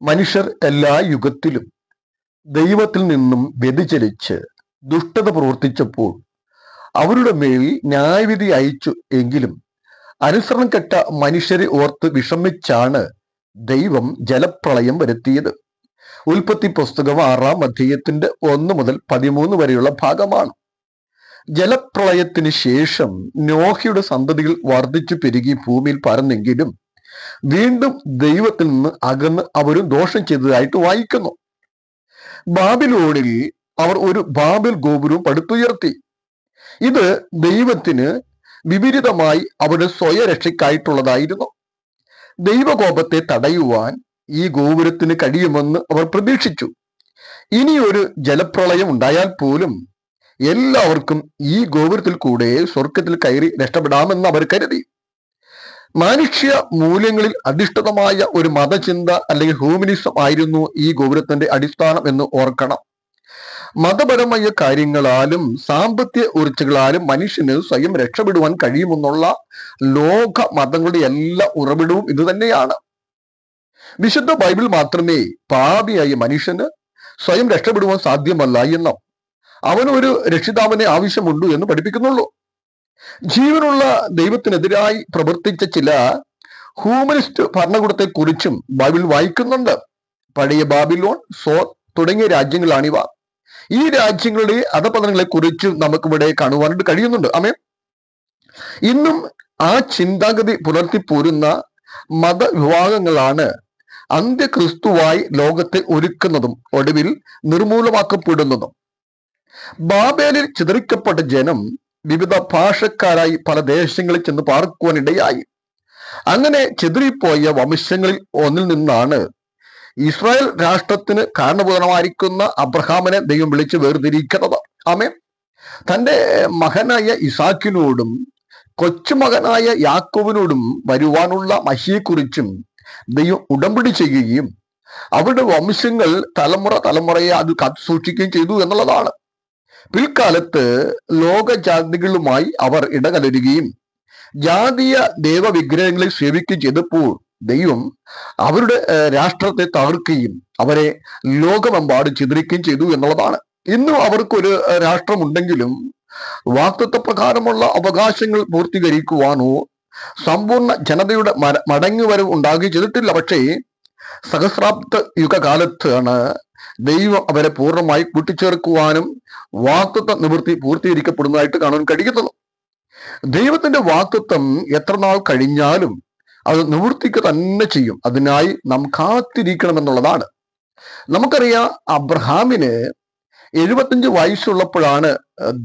മനുഷ്യർ എല്ലാ യുഗത്തിലും ദൈവത്തിൽ നിന്നും വ്യതിചലിച്ച് ദുഷ്ടത പ്രവർത്തിച്ചപ്പോൾ അവരുടെ മേൽ ന്യായവിധി അയച്ചു എങ്കിലും അനുസരണം കെട്ട മനുഷ്യരെ ഓർത്ത് വിഷമിച്ചാണ് ദൈവം ജലപ്രളയം വരുത്തിയത്. ഉൽപ്പത്തി പുസ്തകം ആറാം അധ്യായത്തിന്റെ ഒന്ന് മുതൽ പതിമൂന്ന് വരെയുള്ള ഭാഗമാണ്. ജലപ്രളയത്തിന് ശേഷം നോഹയുടെ സന്തതികൾ വർദ്ധിച്ചു പെരുകി ഭൂമിയിൽ പരന്നെങ്കിലും വീണ്ടും ദൈവത്തിൽ നിന്ന് അകന്ന് അവരും ദോഷം ചെയ്തതായിട്ട് വായിക്കുന്നു. ബാബിലോണിൽ അവർ ഒരു ബാബിൽ ഗോപുരവും പടുത്തുയർത്തി. ഇത് ദൈവത്തിന് വിപരീതമായി അവരുടെ സ്വയരക്ഷയ്ക്കായിട്ടുള്ളതായിരുന്നു. ദൈവകോപത്തെ തടയുവാൻ ഈ ഗോപുരത്തിന് കഴിയുമെന്ന് അവർ പ്രതീക്ഷിച്ചു. ഇനി ഒരു ജലപ്രളയം ഉണ്ടായാൽ പോലും എല്ലാവർക്കും ഈ ഗോപുരത്തിൽ കൂടെ സ്വർഗത്തിൽ കയറി രക്ഷപ്പെടാമെന്ന് അവർ കരുതി. മാനുഷ്യ മൂല്യങ്ങളിൽ അധിഷ്ഠിതമായ ഒരു മതചിന്ത അല്ലെങ്കിൽ ഹ്യൂമനിസം ആയിരുന്നു ഈ ഗോപുരത്തിന്റെ അടിസ്ഥാനം എന്ന് ഓർക്കണം. മതപരമായ കാര്യങ്ങളാലും സാമ്പത്തിക ഉറച്ചുകളാലും മനുഷ്യന് സ്വയം രക്ഷപ്പെടുവാൻ കഴിയുമെന്നുള്ള ലോക മതങ്ങളുടെ എല്ലാ ഉറവിടവും ഇത് തന്നെയാണ്. വിശുദ്ധ ബൈബിൾ മാത്രമേ പാപിയായ മനുഷ്യന് സ്വയം രക്ഷപ്പെടുവാൻ സാധ്യമല്ല എന്നും അവനൊരു രക്ഷിതാവിനെ ആവശ്യമുണ്ടു എന്ന് പഠിപ്പിക്കുന്നുള്ളൂ. ജീവനുള്ള ദൈവത്തിനെതിരായി പ്രവർത്തിച്ച ചില ഹ്യൂമനിസ്റ്റ് ഭരണകൂടത്തെ കുറിച്ചും ബൈബിൾ വായിക്കുന്നുണ്ട്. പഴയ ബാബിലോൺ സോ തുടങ്ങിയ രാജ്യങ്ങളാണിവ. ഈ രാജ്യങ്ങളുടെ അധപതനങ്ങളെ കുറിച്ചും നമുക്കിവിടെ കാണുവാനായിട്ട് കഴിയുന്നുണ്ട്. അമേ ഇന്നും ആ ചിന്താഗതി പുലർത്തിപ്പോരുന്ന മതവിഭാഗങ്ങളാണ് അന്ത്യക്രിസ്തുവായി ലോകത്തെ ഒരുക്കുന്നതും ഒടുവിൽ നിർമൂലമാക്കപ്പെടുന്നതും. ബാബേലിൽ ചിതറിക്കപ്പെട്ട ജനം വിവിധ ഭാഷക്കാരായി പല ദേശങ്ങളിൽ ചെന്ന് പാർക്കുവാനിടയായി. അങ്ങനെ ചെതിറിപ്പോയ വംശങ്ങളിൽ ഒന്നിൽ നിന്നാണ് ഇസ്രായേൽ രാഷ്ട്രത്തിന് കാരണഭൂതമായിരിക്കുന്ന അബ്രഹാമിനെ ദൈവം വിളിച്ച് വേർതിരിക്കുന്നത്. ആമേ തന്റെ മകനായ ഇസാക്കിനോടും കൊച്ചുമകനായ യാക്കോവിനോടും വരുവാനുള്ള മഹിയെക്കുറിച്ചും ദൈവം ഉടമ്പടി ചെയ്യുകയും അവരുടെ വംശങ്ങൾ തലമുറ തലമുറയെ അത് കാത്തു സൂക്ഷിക്കുകയും ചെയ്തു എന്നുള്ളതാണ്. പിൽക്കാലത്ത് ലോകജാതികളുമായി അവർ ഇടകലരുകയും ജാതീയ ദേവവിഗ്രഹങ്ങളെ സേവിക്കുകയും ചെയ്തപ്പോൾ ദൈവം അവരുടെ രാഷ്ട്രത്തെ തകർക്കുകയും അവരെ ലോകമെമ്പാടും ചിതറിക്കുകയും ചെയ്തു എന്നുള്ളതാണ്. ഇന്നും അവർക്കൊരു രാഷ്ട്രമുണ്ടെങ്കിലും വാക്തത്വ പ്രകാരമുള്ള അവകാശങ്ങൾ പൂർത്തീകരിക്കുവാനോ സമ്പൂർണ ജനതയുടെ മടങ്ങുവരവ് ഉണ്ടാകുകയും ചെയ്തിട്ടില്ല. പക്ഷേ സഹസ്രാബ്ദ യുഗകാലത്താണ് ദൈവം അവരെ പൂർണമായി കൂട്ടിച്ചേർക്കുവാനും വാക്തത്വ നിവൃത്തി പൂർത്തീകരിക്കപ്പെടുന്നതായിട്ട് കാണാൻ കഴിയുന്നത്. ദൈവത്തിന്റെ വാക്തത്വം എത്ര നാൾ കഴിഞ്ഞാലും അത് നിവൃത്തിക്ക് തന്നെ ചെയ്യും. അതിനായി നാം കാത്തിരിക്കണം എന്നുള്ളതാണ്. നമുക്കറിയാം അബ്രഹാമിന് എഴുപത്തഞ്ച് വയസ്സുള്ളപ്പോഴാണ്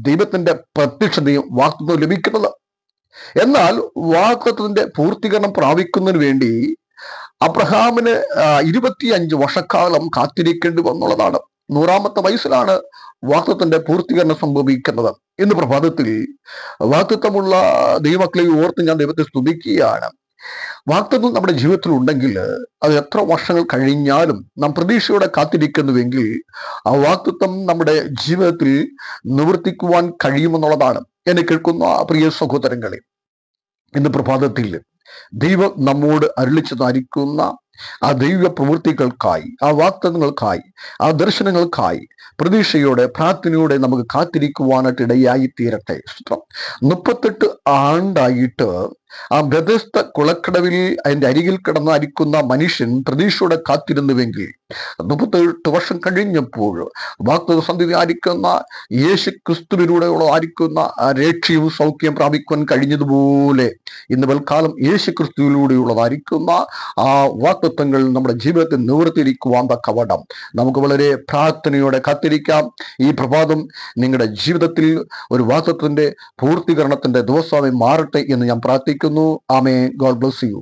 ദൈവത്തിന്റെ പ്രത്യക്ഷതയും വാക്തത്വം ലഭിക്കുന്നത്. എന്നാൽ വാക്തത്വത്തിന്റെ പൂർത്തീകരണം പ്രാപിക്കുന്നതിന് വേണ്ടി അബ്രഹാമിന് ഇരുപത്തിയഞ്ച് വർഷക്കാലം കാത്തിരിക്കേണ്ടി വന്നുള്ളതാണ്. നൂറാമത്തെ വയസ്സിലാണ് വാക്തത്വത്തിന്റെ പൂർത്തീകരണം സംഭവിക്കുന്നത്. ഇന്ന് പ്രഭാതത്തിൽ വാക്തത്വമുള്ള ദൈവക്കളെ ഓർത്ത് ഞാൻ ദൈവത്തെ സ്തുതിക്കുകയാണ്. വാക്തത്വം നമ്മുടെ ജീവിതത്തിൽ ഉണ്ടെങ്കിൽ അത് എത്ര വർഷങ്ങൾ കഴിഞ്ഞാലും നാം പ്രതീക്ഷയോടെ കാത്തിരിക്കുന്നുവെങ്കിൽ ആ വാക്തത്വം നമ്മുടെ ജീവിതത്തിൽ നിവർത്തിക്കുവാൻ കഴിയുമെന്നുള്ളതാണ്. എന്നെ കേൾക്കുന്ന പ്രിയ സഹോദരങ്ങളെ ഇന്ന് പ്രഭാതത്തിൽ ദൈവം നമ്മോട് അരുളിച്ചതായിരിക്കുന്ന ആ ദൈവ പ്രവൃത്തികൾക്കായി ആ വാക്തങ്ങൾക്കായി ആ ദർശനങ്ങൾക്കായി പ്രതീക്ഷയോടെ പ്രാർത്ഥനയോടെ നമുക്ക് കാത്തിരിക്കുവാനായിട്ട് ഇടയായി തീരട്ടെ മുപ്പത്തെട്ട് ആണ്ടായിട്ട് ആ ബദസ്ത കുളക്കടവിൽ അതിന്റെ അരികിൽ കിടന്ന് അരിക്കുന്ന മനുഷ്യൻ പ്രതീക്ഷയോടെ കാത്തിരുന്നുവെങ്കിൽ മുപ്പത്തെട്ട് വർഷം കഴിഞ്ഞപ്പോൾ വാക്തസന്ധി ആരിക്കുന്ന യേശു ക്രിസ്തുവിലൂടെയുള്ള ആ രക്ഷയും സൗഖ്യം പ്രാപിക്കുവാൻ കഴിഞ്ഞതുപോലെ ഇന്ന് വൽക്കാലം യേശു ക്രിസ്തുവിലൂടെയുള്ളതായിരിക്കുന്ന ആ വാക്തത്വങ്ങൾ നമ്മുടെ ജീവിതത്തിൽ നിവർത്തിയിരിക്കുവാൻ തക്കവടം നമുക്ക് വളരെ പ്രാർത്ഥനയോടെ കാത്തിരിക്കാം. ഈ പ്രഭാതം നിങ്ങളുടെ ജീവിതത്തിൽ ഒരു വാക്തത്വത്തിന്റെ പൂർത്തീകരണത്തിന്റെ ദിവസമായി മാറട്ടെ എന്ന് ഞാൻ പ്രാർത്ഥിക്കുന്നു ആമേ ഗോഡ് ബ്ലസ് യു.